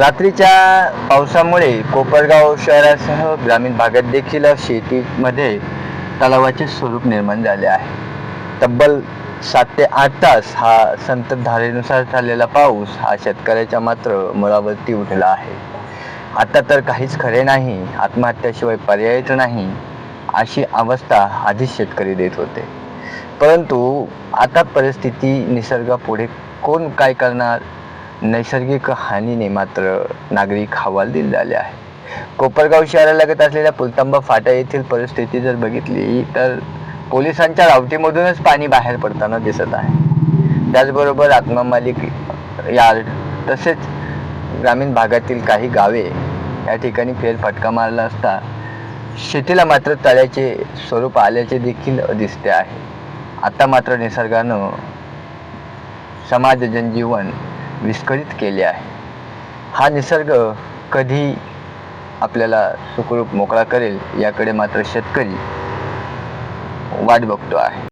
रात्रीच्या पावसामुळे कोपरगाव शहरासह ग्रामीण भागात देखील शेतीमध्ये तलावाचे स्वरूप निर्माण झाले आहे. तब्बल सात ते आठ तास हा संततधारेनुसार झालेला पाऊस हा शेतकऱ्याच्या मात्र मुळावरती उठला आहे. आता तर काहीच खरे नाही आत्महत्याशिवाय पर्यायच नाही अशी अवस्था आधीच शेतकरी देत होते. परंतु आता परिस्थिती निसर्गापुढे कोण काय करणार? नैसर्गिक हानीने मात्र नागरिक हवालदिल झाले आहे कोपरगाव शहरालगत असलेल्या पुलतांबा फाटा येथील परिस्थिती जर बघितली तर पोलिसांच्या रावटीमधूनच पाणी बाहेर पडताना दिसत आहे. त्याचबरोबर आत्ममालिक यार्ड तसेच ग्रामीण भागातील काही गावे या ठिकाणी फेरफटका मारला असता शेतीला मात्र तळ्याचे स्वरूप आल्याचे देखील दिसते आहे. आता मात्र निसर्गानं समाज जनजीवन विस्कळीत केले आहे. हा निसर्ग कधी आपल्याला सुखरूप मोकळा करेल याकडे मात्र शेतकरी वाट बघतो आहे.